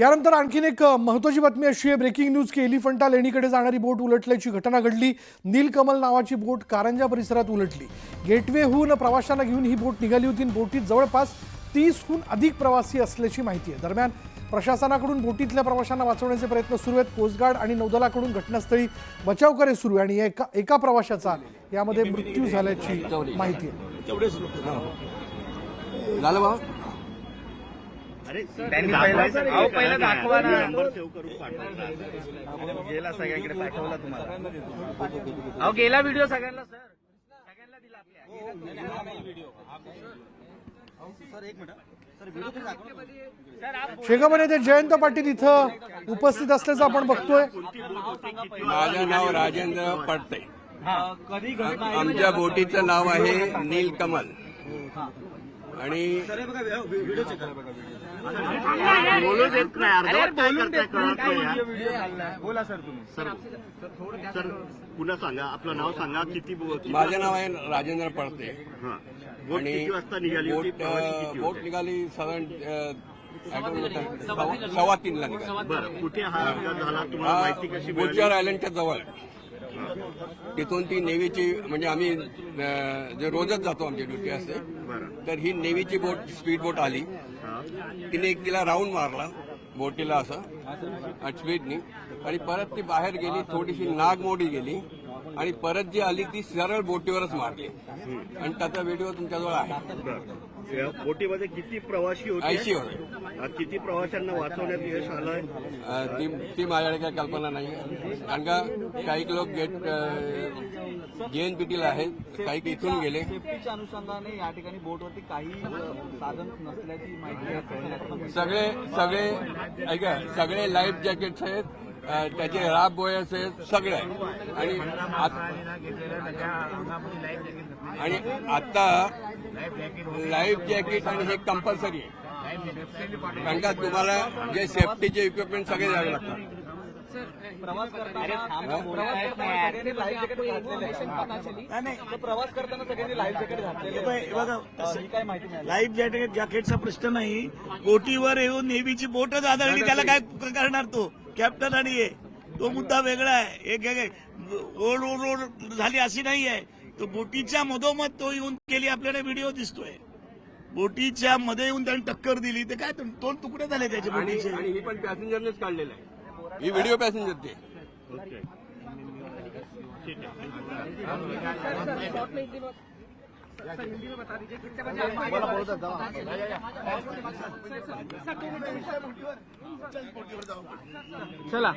यानंतर आणखीन एक महत्त्वाची बातमी अशी आहे. ब्रेकिंग न्यूज की एलिफंटा लेणीकडे जाणारी बोट उलटल्याची घटना घडली. नीलकमल नावाची बोट कारंजा परिसरात उलटली. गेटवेहून प्रवाशांना घेऊन ही बोट निघाली होती बोटीत जवळपास तीसहून अधिक प्रवासी असल्याची माहिती आहे. दरम्यान प्रशासनाकडून बोटीतल्या प्रवाशांना वाचवण्याचे प्रयत्न सुरू आहेत. कोस्टगार्ड आणि नौदलाकडून घटनास्थळी बचावकार्य सुरू आहे आणि एका एका प्रवाशाचा यामध्ये मृत्यू झाल्याची माहिती आहे. त्यांनी पहिला पहिला दाखवा ना. गेला सगळ्यांकडे पाठवला तुम्हाला. अहो गेला व्हिडिओ सगळ्यांना सर. सगळ्यांना दिला आपल्या. शेगावमध्ये ते जयंत पाटील इथं उपस्थित असल्याचं आपण बघतोय. माझं नाव राजेंद्र पडते आमच्या बोटीचं नाव आहे नीलकमल. आणि बोलू देत नाही अर्धवट बोला सर तुम्ही. सर पुन्हा सांगा आपलं नाव सांगा किती माझं नाव आहे राजेंद्र पडते. हा. बोट आणि किती वाजता निघाली होती? बोट प्रवासी अ, किती बोट होते? निघाली साधारण अ, सव्वा- सव्वा तीनला निघाली. बरं कुठे हा अपघात झाला? तुम्हाला माहिती कशी मिळाली? बोचर आयलंडच्या जवळ. तिथून ती नेव्हीची म्हणजे आम्ही जे रोजच जातो आमची ड्युटी असते तर ही नेव्हीची बोट स्पीड बोट आली. तिने एक तिला राऊंड मारला बोटीला असं स्पीडनी. आणि परत ती बाहेर गेली थोडीशी नाग मोडी गेली आणि परत जी आली ती सरळ बोटीवरच मारली. आणि त्याचा व्हिडिओ तुमच्याजवळ आहे. या बोटीमध्ये किती प्रवासी होते? ऐंशी होते. हा, किती प्रवाशांना वाचवण्यात यश आलंय? अ, ती ती माझ्याकडे काही कल्पना नाही. कारण का काही लोक गेट जेएनपीटीला आहेत. काही इथून गेले. सेफ्टीच्या अनुषंगाने या ठिकाणी बोटवरती काही अ, साधन नसल्याची माहिती आहे सगळे सगळे ऐका सगळे लाईफ जॅकेट्स आहेत. अ, त्याचे राब बोयस आहेत. सगळे. आहेत. आणि आत- आणि आता लाईफ जॅकेट आणि हे कंपल्सरी आहे. कारण का तुम्हाला जे सेफ्टीचे इक्विपमेंट सगळे द्यावे लागतात. प्रवास करताना सगळ्यांनी लाईफ जॅकेट घातलेले आहे. नाही तर प्रवास करताना सगळ्यांनी लाईफ जॅकेट घातलेले आहे. बघा अ, काय माहिती मिळाली? लाईफ जॅकेट जॅकेटचा प्रश्न नाही. बोटीवर येऊन नेव्हीची बोटच आदळली त्याला काय करणार तो? कॅप्टन आणि हे. तो मुद्दा वेगळा आहे. एक एक ओढ ओढ ओढ झाली अशी नाही आहे तो बोटीच्या मधोमध तो येऊन केली आपल्याला व्हिडिओ दिसतोय. बोटीच्या मध्ये येऊन त्याने टक्कर दिली ते काय दोन तुकडे झाले त्याच्या बोटीचे. आणि ही पण पॅसेंजरनेच काढलेलं आहे. ही व्हिडिओ पॅसेंजरची ओके चला.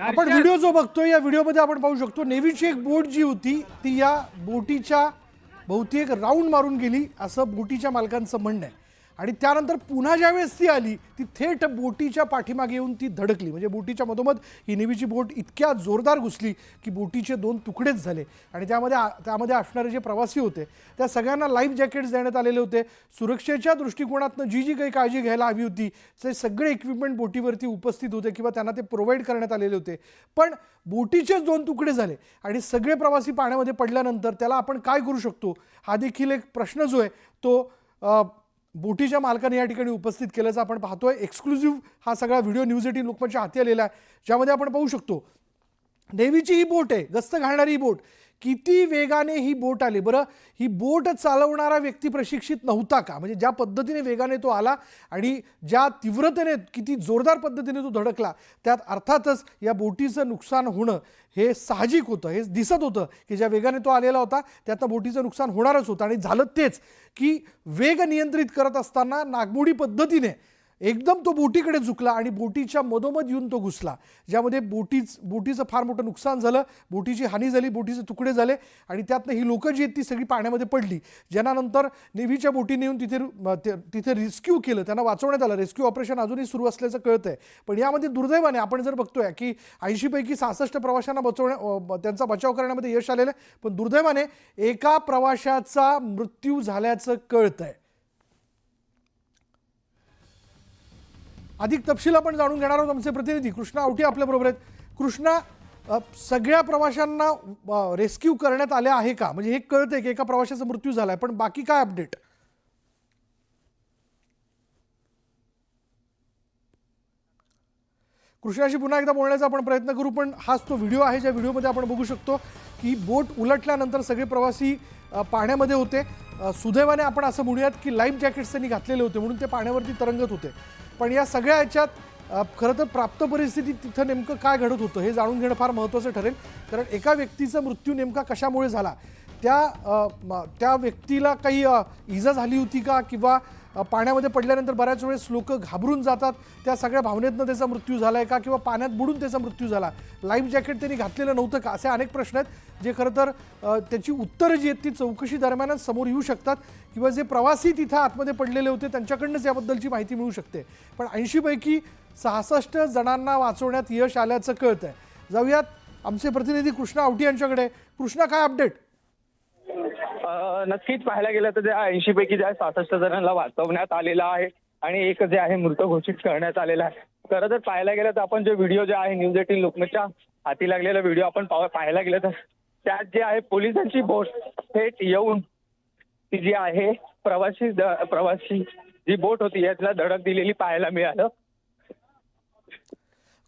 आपण व्हिडिओ जो बघतोय या व्हिडिओमध्ये आपण पाहू शकतो नेव्हीची एक बोट जी होती ती या बोटीच्या भोवती एक राऊंड मारून गेली असं बोटीच्या मालकांचं म्हणणं आहे. आणि त्यानंतर पुन्हा ज्यावेळेस ती आली ती थेट बोटीच्या पाठीमागे येऊन ती धडकली. म्हणजे बोटीच्या मधोमध ही नेव्हीची बोट इतक्या जोरदार घुसली की बोटीचे दोन तुकडेच झाले. आणि त्यामध्ये आ- त्यामध्ये असणारे जे प्रवासी होते त्या सगळ्यांना लाईफ जॅकेट्स देण्यात आलेले होते. सुरक्षेच्या दृष्टिकोनातनं जी जी काही काळजी घ्यायला हवी होती ते सगळे इक्विपमेंट बोटीवरती उपस्थित होते किंवा त्यांना ते प्रोव्हाइड करण्यात आलेले होते. पण बोटीचेच दोन तुकडे झाले. आणि सगळे प्रवासी पाण्यामध्ये पडल्यानंतर त्याला आपण काय करू शकतो हा देखील एक प्रश्न जो आहे तो बोटीच्या मालकाने या ठिकाणी उपस्थित केल्याचं आपण पाहतोय. एक्सक्लुझिव्ह हा सगळा व्हिडिओ न्यूज एटीन लोकमतच्या हाती आलेला आहे. ज्यामध्ये आपण पाहू शकतो नेव्हीची ही बोट आहे गस्त घालणारी ही बोट. किती वेगाने ही बोट आली? बरं ही बोट चालवणारा व्यक्ती प्रशिक्षित नव्हता का? म्हणजे ज्या पद्धतीने वेगाने तो आला आणि ज्या तीव्रतेने किती जोरदार पद्धतीने तो धडकला त्यात अर्थातच या बोटीचं नुकसान होणं हे साहजिक होतं हे दिसत होतं की ज्या वेगाने तो आलेला होता त्यातनं बोटीचं नुकसान होणारच होतं. आणि झालं तेच की वेग नियंत्रित करत असताना नागमोडी पद्धतीने एकदम तो बोटीकडे झुकला आणि बोटीच्या मधोमध येऊन तो घुसला ज्यामध्ये बोटीच बोटीचं फार मोठं नुकसान झालं. बोटीची हानी झाली बोटीचे तुकडे झाले आणि त्यातनं ही लोकं जी आहेत ती सगळी पाण्यामध्ये पडली. ज्यानंतर नेव्हीच्या बोटीने येऊन तिथे तिथे रेस्क्यू केलं. त्यांना वाचवण्यात आलं. रेस्क्यू ऑपरेशन अजूनही सुरू असल्याचं कळतं आहे पण यामध्ये दुर्दैवाने आपण जर बघतोय की ऐंशीपैकी सहासष्ट प्रवाशांना बचवण्या त्यांचा बचाव करण्यामध्ये यश आलेलं आहे. पण दुर्दैवाने एका प्रवाशाचा मृत्यू झाल्याचं कळतं आहे अधिक तपशील आपण जाणून घेणार आहोत आमचे प्रतिनिधी. कृष्णा आवटी आपल्याबरोबर आहेत. कृष्णा सगळ्या प्रवाशांना रेस्क्यू करण्यात आले आहे का? म्हणजे हे कळतंय की एका प्रवाशाचा मृत्यू झालाय पण बाकी काय अपडेट? कृष्णाशी पुन्हा एकदा बोलण्याचा आपण प्रयत्न करू पण हाच तो व्हिडिओ आहे. ज्या व्हिडिओमध्ये आपण बघू शकतो की बोट उलटल्यानंतर सगळे प्रवासी पाण्यामध्ये होते. सुदैवाने आपण असं म्हणूयात की लाईफ जॅकेट्स त्यांनी घातलेले होते म्हणून ते पाण्यावरती तरंगत होते. पण या सगळ्या याच्यात खरं तर प्राप्त परिस्थितीत तिथं नेमकं काय घडत होतं हे जाणून घेणं फार महत्त्वाचं ठरेल. कारण एका व्यक्तीचा मृत्यू नेमका कशामुळे झाला? त्या म- त्या व्यक्तीला काही इजा झाली होती का? किंवा पाण्यामध्ये पडल्यानंतर बऱ्याच वेळेस लोक घाबरून जातात. त्या सगळ्या भावनेतनं त्याचा मृत्यू झाला आहे का? किंवा पाण्यात बुडून त्याचा मृत्यू झाला? लाईफ जॅकेट त्यांनी घातलेलं नव्हतं का? असे अनेक प्रश्न आहेत जे खरं तर त्याची उत्तरं जी आहेत ती चौकशी दरम्यानच समोर येऊ शकतात. किंवा जे प्रवासी तिथं आतमध्ये पडलेले होते त्यांच्याकडनंच याबद्दलची माहिती मिळू शकते. पण ऐंशीपैकी सहासष्ट जणांना वाचवण्यात यश आल्याचं कळतं आहे जाऊयात आमचे प्रतिनिधी कृष्णा आवटी यांच्याकडे. कृष्णा काय अपडेट नक्कीच पाहायला गेलं तर त्या ऐंशी पैकी ज्या सहासष्ट जणांना वाचवण्यात आलेलं आहे आणि एक जे आहे मृत घोषित करण्यात आलेला आहे. खरं तर पाहायला गेलं तर आपण जे व्हिडिओ जे आहे न्यूज एटीन लोकमतच्या हाती लागलेला व्हिडिओ आपण पाहायला गेलं तर त्यात जे आहे पोलिसांची बोट थेट येऊन ती जी आहे प्रवासी प्रवासी जी बोट होती यातला धडक दिलेली पाहायला मिळालं.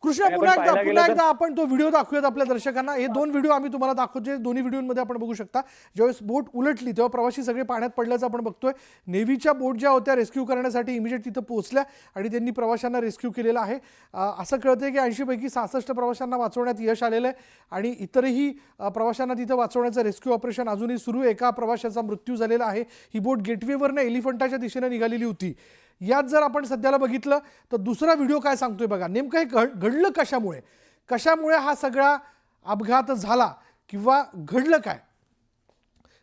कृष्णा पुन्हा एकदा पुन्हा एकदा आपण तो व्हिडिओ दाखवूयात आपल्या दर्शकांना. हे दोन व्हिडिओ आम्ही तुम्हाला दाखवतो दोन्ही व्हिडिओमध्ये आपण बघू शकता. ज्यावेळेस बोट उलटली तेव्हा प्रवासी सगळे पाण्यात पडल्याचं आपण बघतोय. नेव्हीच्या बोट ज्या होत्या रेस्क्यू करण्यासाठी इमिजिएट तिथं पोहोचल्या आणि त्यांनी प्रवाशांना रेस्क्यू केलेलं आहे. असं कळतंय की ऐंशीपैकी सहासष्ट प्रवाशांना वाचवण्यात यश आलेलं आहे आणि इतरही प्रवाशांना तिथं वाचवण्याचं रेस्क्यू ऑपरेशन अजूनही सुरू आहे. एका प्रवाशाचा मृत्यू झालेला आहे. ही बोट गेटवेवरनं एलिफंटाच्या दिशेनं निघालेली होती. यात जर आपण सध्याला बघितलं तर दुसरा व्हिडिओ काय सांगतोय बघा. नेमकं हे घड घडलं कशामुळे? कशामुळे हा सगळा अपघात झाला किंवा घडलं काय?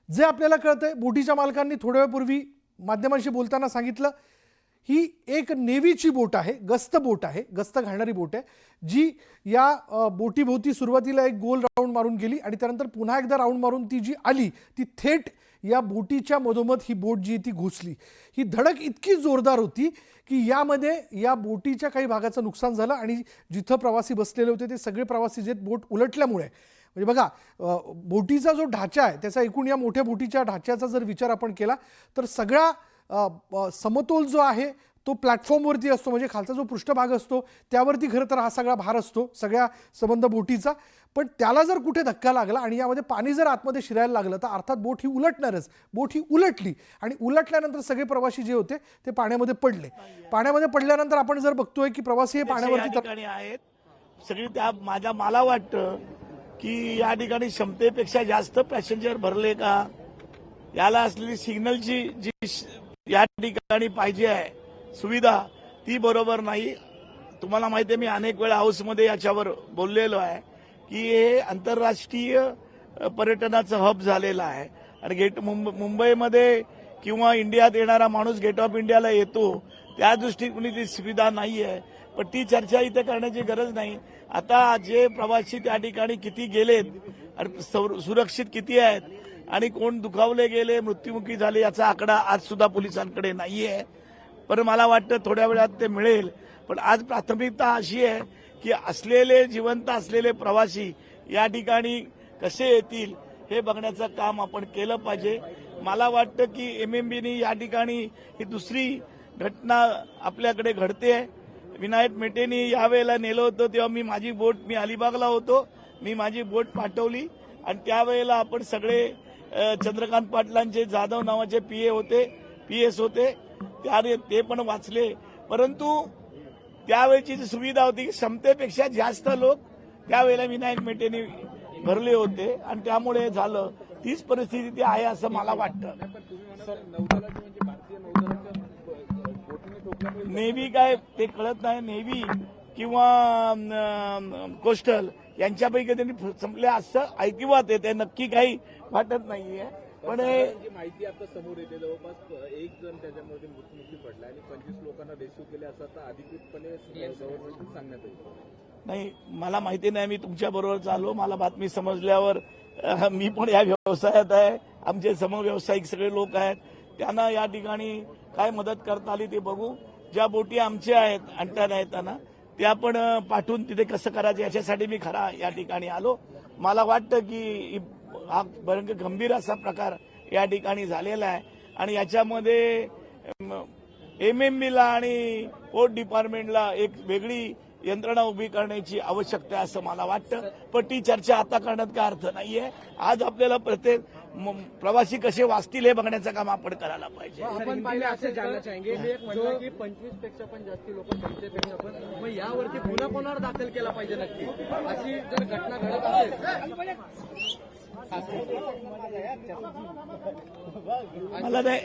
जे आपल्याला कळतंय बोटीच्या मालकांनी थोड्या वेळापूर्वी माध्यमांशी बोलताना सांगितलं ही एक नेव्हीची बोट आहे गस्त बोट आहे गस्त घालणारी बोट आहे जी या बोटीभोवती सुरुवातीला एक गोल राऊंड मारून गेली आणि त्यानंतर पुन्हा एकदा राऊंड मारून ती जी आली ती थेट या बोटीच्या मधोमध ही बोट जी ती घुसली. ही धडक इतकी जोरदार होती की यामध्ये या बोटीच्या काही भागाचं नुकसान झालं आणि जिथं प्रवासी बसलेले होते ते सगळे प्रवासी जे बोट उलटल्यामुळे. म्हणजे बघा बोटीचा जो ढाचा आहे त्याचा एकूण या मोठ्या बोटीच्या ढाच्याचा जर विचार आपण केला तर सगळा समतोल जो आहे तो प्लॅटफॉर्मवरती असतो म्हणजे खालचा जो पृष्ठभाग असतो त्यावरती खरं तर हा सगळा भार असतो सगळ्या संबंध बोटीचा. पण त्याला जर कुठे धक्का लागला आणि यामध्ये पाणी जर आतमध्ये शिरायला लागलं तर अर्थात बोट ही उलटणारच. बोट ही उलटली आणि उलटल्यानंतर सगळे प्रवासी जे होते ते पाण्यामध्ये पडले. पाण्यामध्ये पडल्यानंतर आपण जर बघतोय की प्रवासी हे पाण्यावरती आहेत. सगळी त्या माझ्या मला वाटतं की या ठिकाणी क्षमतेपेक्षा जास्त पॅसेंजर भरले का? याला असलेली सिग्नलची जी या ठिकाणी पाहिजे आहे सुविधा ती बरोबर नाही. तुम्हाला माहिती आहे मी अनेक वेळा हाऊसमध्ये याच्यावर बोललेलो आहे की हे आंतरराष्ट्रीय पर्यटनाचं हब झालेलं आहे. आणि गेट मुंब- मुंबईमध्ये किंवा इंडियात येणारा माणूस गेट ऑफ इंडियाला येतो त्या दृष्टीने ती सुविधा नाही आहे. पण ती चर्चा इथे करण्याची गरज नाही. आता जे प्रवासी त्या ठिकाणी किती गेलेत आणि सुरक्षित किती आहेत आणि कोण दुखावले गेले मृत्युमुखी झाले याचा आकडा आज सुद्धा पोलिसांकडे नाहीये. पण मला वाटतं थोड्या वेळात ते मिळेल. पण आज प्राथमिकता अशी आहे की असलेले जिवंत असलेले प्रवासी या ठिकाणी कसे येतील हे बघण्याचं काम आपण केलं पाहिजे. मला वाटतं की एमएमबीनी या ठिकाणी ही दुसरी घटना आपल्याकडे घडते. विनायक मेटेनी यावेळेला नेलं होतं तेव्हा मी माझी बोट मी अलिबागला होतो. मी माझी बोट पाठवली आणि त्यावेळेला आपण सगळे चंद्रकांत पाटलांचे जाधव नावाचे पीए होते पीएस होते. त्याने ते पण वाचले. परंतु त्यावेळची जी सुविधा होती क्षमतेपेक्षा जास्त लोक त्यावेळेला विनायक मेटेने भरले होते आणि त्यामुळे झालं. तीच परिस्थिती ती आहे असं मला वाटतं. नेव्ही काय ते कळत नाही. नेव्ही किंवा कोस्टल यांच्यापैकी त्यांनी संपले असं ऐकिवात आहे. ते नक्की काही वाटत नाहीये. पण हे माहिती आता समोर येते. जवळपास एक जण त्याच्यामध्ये मृत्युमुखी पडला आणि पंचवीस लोकांना रेस्क्यू केले असं आता अधिकृतपणे गव्हर्नमेंट सांगण्यात येईल. नाही मला माहिती नाही मी तुमच्या बरोबर चाललो. मला बातमी समजल्यावर मी पण या व्यवसायात आहे. आमचे समव्यवसायिक सगळे लोक आहेत. त्यांना या ठिकाणी काय मदत करता आली ते बघू. ज्या बोटी आमच्या आहेत आणता येताना त्या पण पाठवून तिथे कसं करायचं याच्यासाठी मी खरा या ठिकाणी आलो. मला वाटतं की हा भयंकर गंभीर असा प्रकार या ठिकाणी झालेला आहे. आणि याच्यामध्ये एम एम बीला आणि पोर्ट डिपार्टमेंटला एक वेगळी यंत्रणा उभी करण्याची आवश्यकता आहे असं मला वाटतं. पण ती चर्चा आता करण्यात काय अर्थ नाहीये. आज आपल्याला प्रत्येक प्रवासी कसे वाचतील हे बघण्याचं काम आपण करायला पाहिजे. आपण पहिले असं जाणलं चाहेंगे की पंचवीसपेक्षा पण जास्ती लोक पेक्षा पण मग यावरती गुन्हा कोणावर दाखल केला पाहिजे नक्की? अशी जर घटना घडत असेल मला नाही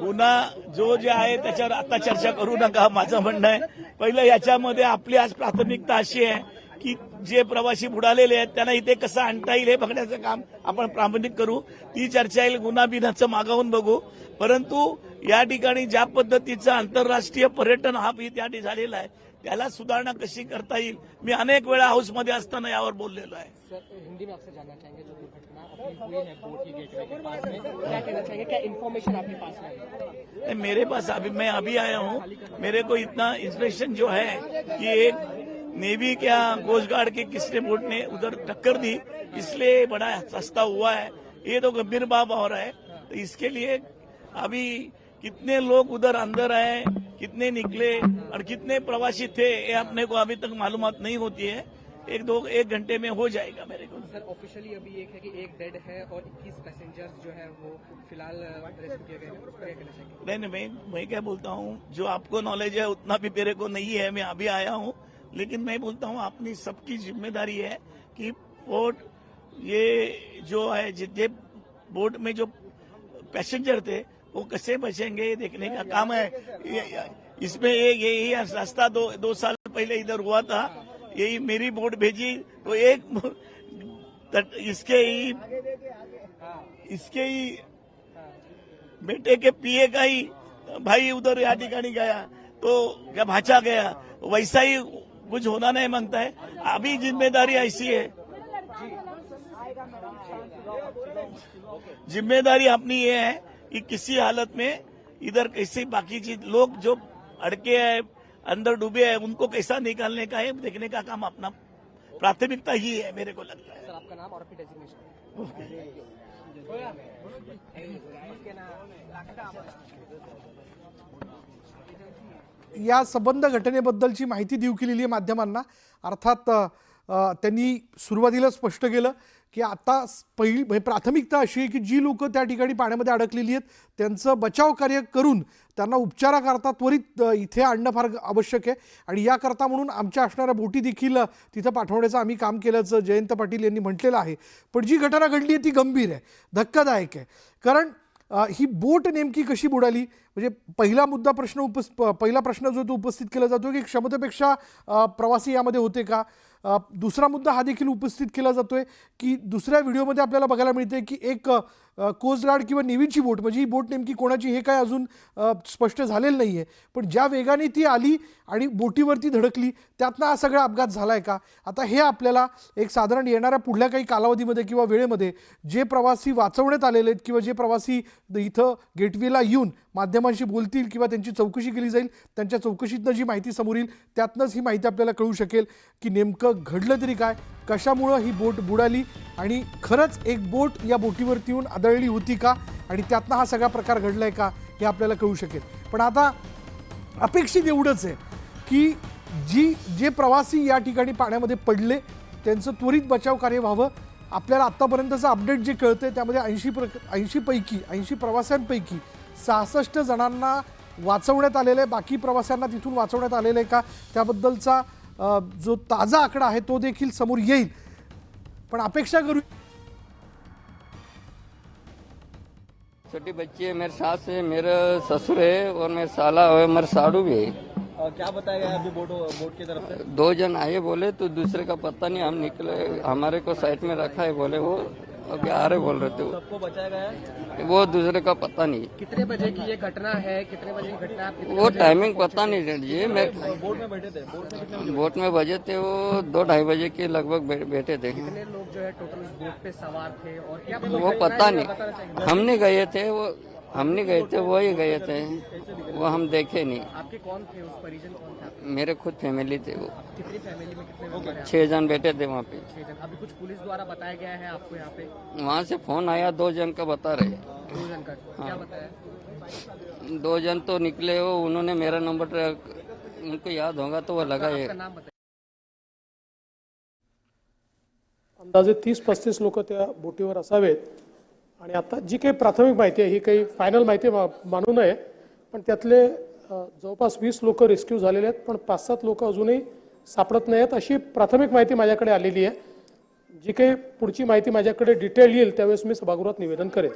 गुन्हा जो जे आहे त्याच्यावर आता चर्चा करू नका माझं म्हणणं आहे. पहिलं याच्यामध्ये आपली आज प्राथमिकता अशी आहे की जे प्रवासी बुडालेले आहेत त्यांना इथे कसं आणता येईल हे बघण्याचं काम आपण प्रामाणिक करू. ती चर्चा येईल गुन्हा बिनाचं मागावून बघू. परंतु या ठिकाणी ज्या पद्धतीचं आंतरराष्ट्रीय पर्यटन हा ही त्या झालेला आहे त्याला सुधारणा कशी करता येईल? मी अनेक वेळा हाऊसमध्ये असताना यावर बोललेलो आहे. क्या कहना चाहेंगे? क्या इन्फॉर्मेशन आपके पास है? मेरे पास अभी मैं अभी आया हूँ। मेरे को इतना इंस्पेक्शन जो है कि एक नेवी क्या कोस्ट गार्ड के किसने बोट ने उधर टक्कर दी इसलिए बड़ा सस्ता हुआ है। ये तो गंभीर बात हो रहा है। तो इसके लिए अभी कितने लोग उधर अंदर आए कितने निकले और कितने प्रवासी थे ये अपने को अभी तक मालूमात नहीं होती है। एक दो एक घंटे में हो जाएगा मेरे को। सर ऑफिशियली अभी एक है कि एक डेड है और 21 पैसेंजर्स जो है वो फ़िलहाल रेस्क्यू किए गए नहीं नहीं, मैं मैं क्या बोलता हूँ, जो आपको नॉलेज है, उतना भी मेरे को नहीं है, मैं अभी आया हूँ। लेकिन मैं बोलता हूँ अपनी सबकी ज़िम्मेदारी है कि बोट ये जो है, जितने बोट में जो पैसेंजर थे, वो कैसे बचेंगे, ये देखने का काम है। इसमें एक यही रास्ता दो दो साल पहले इधर हुआ था, यही मेरी बोट भेजी तो एक तट- इसके ही इसके ही बेटे के पिए का ही भाई उधर या गया तो क्या भाचा गया, वैसा ही कुछ होना नहीं माँगता है। अभी ज़िम्मेदारी ऐसी है। ज़िम्मेदारी अपनी ये है कि किसी हालत में इधर कैसे बाकी चीज़, लोग जो अड़के हैं, अंदर डूबे हैं, उनको कैसा निकालने का है, देखने का काम अपना प्राथमिकता ही है, मेरे को लगता है। आपका नाम और आपकी डेजिग्नेशन या संबंध घटनेबद्दलची माहिती देऊ केलेली आहे माध्यमांना. अर्थात त्यांनी सुरुवातीला स्पष्ट केलं की आता पहिली म्हणजे प्राथमिकता अशी आहे की जी लोक त्या ठिकाणी पाण्यामध्ये अडकलेली आहेत त्यांचं बचाव कार्य करून त्यांना उपचाराकरता त्वरित इथे आणणं फार आवश्यक आहे. आणि याकरता म्हणून आमच्या असणाऱ्या बोटी देखील तिथं पाठवण्याचं आम्ही काम केल्याचं जयंत पाटील यांनी म्हटलेलं आहे. पण जी घटना घडली आहे ती गंभीर आहे धक्कादायक आहे. कारण ही बोट नेमकी कशी बुडाली? म्हणजे पहिला मुद्दा प्रश्न उपस पहिला प्रश्न जो तो उपस्थित केला जातो की क्षमतेपेक्षा प्रवासी यामध्ये होते का? दुसरा मुद्दा हा देखील उपस्थित केला जातोय की दुसऱ्या व्हिडिओमध्ये आपल्याला बघायला मिळते की एक अ, किंवा नेव्हीची बोट म्हणजे ही बोट नेमकी कोणाची हे काय अजून स्पष्ट झालेलं नाही आहे पण ज्या वेगाने ती आली आणि बोटीवरती धडकली त्यातनं हा सगळा अपघात झाला आहे का? आता हे आपल्याला एक साधारण येणाऱ्या पुढल्या काही कालावधीमध्ये किंवा वेळेमध्ये जे प्रवासी वाचवण्यात आलेले आहेत किंवा जे प्रवासी इथं गेटवेला येऊन माध्यमांशी बोलतील किंवा त्यांची चौकशी केली जाईल त्यांच्या चौकशीतनं जी माहिती समोर येईल त्यातनंच ही माहिती आपल्याला कळू शकेल की नेमकं घडलं तरी काय? कशामुळं ही बोट बुडाली? आणि खरंच एक बोट या बोटीवरती येऊन आदळली होती का? आणि त्यातनं हा सगळा प्रकार घडलाय का? हे आपल्याला कळू शकेल. पण आता अपेक्षित एवढंच आहे की जी जे प्रवासी या ठिकाणी पाण्यामध्ये पडले त्यांचं त्वरित बचाव कार्य व्हावं. आपल्याला आत्तापर्यंतचं अपडेट जे कळतंय त्यामध्ये ऐंशी प्र ऐंशीपैकी ऐंशी प्रवाशांपैकी सहासष्ट जणांना वाचवण्यात आलेलं आहे. बाकी प्रवाशांना तिथून वाचवण्यात आलेलं आहे का? त्याबद्दलचा जो ताजा आकडा आहे तो देखील समोर येईल. पण अपेक्षा करू छोटी बच्ची है मेरे सास है मेरा ससुर है और मेरा साला है मेरा साड़ू भी है। क्या बताया गया अभी बोट बोट की तरफ से? दो जन आए बोले तो दूसरे का पता नहीं हम निकले हमारे को साइड में रखा है बोले वो। आ रहे बोल रहे थे सबको बचाया गया वो। दूसरे का पता नहीं। कितने बजे की ये घटना है? कितने बजे की घटना वो टाइमिंग पता नहीं रेड जी मैं बोट में बैठे थे। बोट में कितने बोट में बजे थे वो दो ढाई बजे के लगभग बैठे थे। कितने लोग जो है टोटल बोट पे सवार थे और क्या वो पता नहीं। हम नहीं गए थे वो हम नहीं गए थे वो ही गए थे। वो हम देखे नहीं। आपके कौन थे? उस परिजन कौन था मेरे खुद फैमिली थे वो। कितनी फैमिली में कितने छह जन बैठे थे वहाँ पे। जन। अभी कुछ पुलिस द्वारा बताया गया है आपको यहाँ पे? वहाँ से फ़ोन आया दो जन का बता रहे दो जन का। हाँ। बताया? दो जन तो निकले हो उन्होंने मेरा नंबर उनको याद होगा तो वो लगा अंदाजे तीस पस्तीस लोग बोटी बोटीवर आणि आता जी काही प्राथमिक माहिती आहे ही काही फायनल माहिती मा- मानू नये पण त्यातले जवळपास वीस लोक रेस्क्यू झालेले आहेत पण पाच सात लोक अजूनही सापडत नाही आहेत अशी प्राथमिक माहिती माझ्याकडे आलेली आहे. जी काही पुढची माहिती माझ्याकडे डिटेल येईल त्यावेळेस मी सभागृहात निवेदन करेन.